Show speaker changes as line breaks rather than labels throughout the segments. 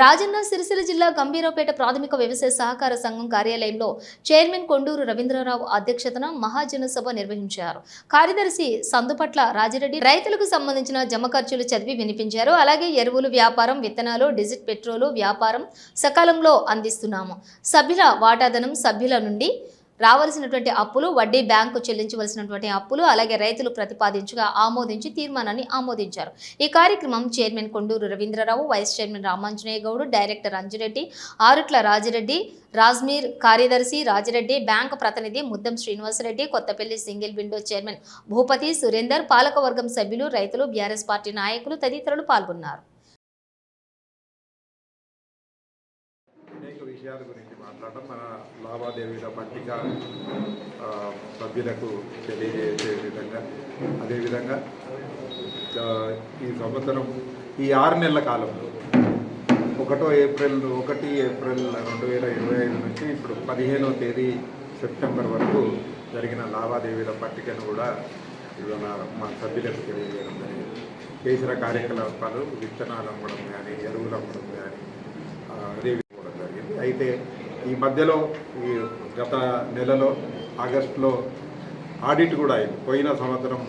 రాజన్న సిరిసిల్ల జిల్లా గంభీరావుపేట ప్రాథమిక వ్యవసాయ సహకార సంఘం కార్యాలయంలో చైర్మన్ కొండూరు రవీంద్రరావు అధ్యక్షతన మహాజన సభ నిర్వహించారు. కార్యదర్శి సందుపట్ల రాజిరెడ్డి రైతులకు సంబంధించిన జమ ఖర్చులు చదివి వినిపించారు. అలాగే ఎరువులు వ్యాపారం విత్తనాలు డిజిట్ పెట్రోలు వ్యాపారం సకాలంలో అందిస్తున్నాము. సభ్యుల వాటాదనం సభ్యుల నుండి రావాల్సినటువంటి అప్పులు వడ్డీ బ్యాంకు చెల్లించవలసినటువంటి అప్పులు అలాగే రైతులు ప్రతిపాదించగా ఆమోదించి తీర్మానాన్ని ఆమోదించారు. ఈ కార్యక్రమం chairman Konduru Ravindrarao vice chairman Ramanjaneya Goud director Anjireddy Arutla Rajireddy రాజ్మీర్ కార్యదర్శి రాజిరెడ్డి బ్యాంక్ ప్రతినిధి Muddam Srinivasareddy Kothapalli single window chairman Bhupathi Surender పాలకవర్గం సభ్యులు రైతులు బీఆర్ఎస్ పార్టీ నాయకులు తదితరులు పాల్గొన్నారు.
విషయాల గురించి మాట్లాడటం మన లావాదేవీల పట్టిక సభ్యులకు తెలియజేసే విధంగా అదేవిధంగా ఈ సంవత్సరం ఈ ఆరు నెలల కాలంలో ఒకటో ఏప్రిల్ ఒకటి ఏప్రిల్ రెండు వేల ఇరవై ఐదు నుంచి ఇప్పుడు పదిహేనో తేదీ సెప్టెంబర్ వరకు జరిగిన లావాదేవీల పట్టికను కూడా ఇవాళ మా సభ్యులకు తెలియజేయడం జరిగింది. చేసిన కార్యకలాపాలు విత్తనాలు అమ్మడం కానీ ఎరువులు అమ్మడం కానీ అయితే ఈ మధ్యలో ఈ గత నెలలో ఆగస్టులో ఆడిట్ కూడా అయింది. పోయిన సంవత్సరం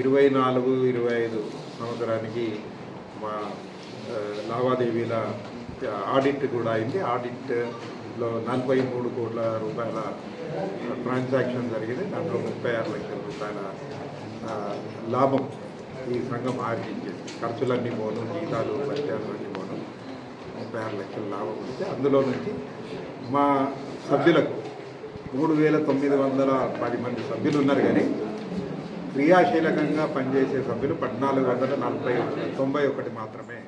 ఇరవై నాలుగు ఇరవై ఐదు సంవత్సరానికి మా లావాదేవీల ఆడిట్ కూడా అయింది. ఆడిట్లో నలభై మూడు కోట్ల రూపాయల ట్రాన్సాక్షన్ జరిగింది. దాంట్లో ముప్పై ఆరు లక్షల రూపాయల లాభం ఈ సంఘం ఆర్జించింది. ఖర్చులన్నీ పోను జీతాలు పత్యాలన్నీ పోను. ఆరు లక్షల లాభం వస్తే అందులో నుంచి మా సభ్యులకు మూడు వేల తొమ్మిది వందల పది మంది సభ్యులు ఉన్నారు కానీ క్రియాశీలకంగా పనిచేసే సభ్యులు పద్నాలుగు వందల నలభై తొంభై ఒకటి మాత్రమే.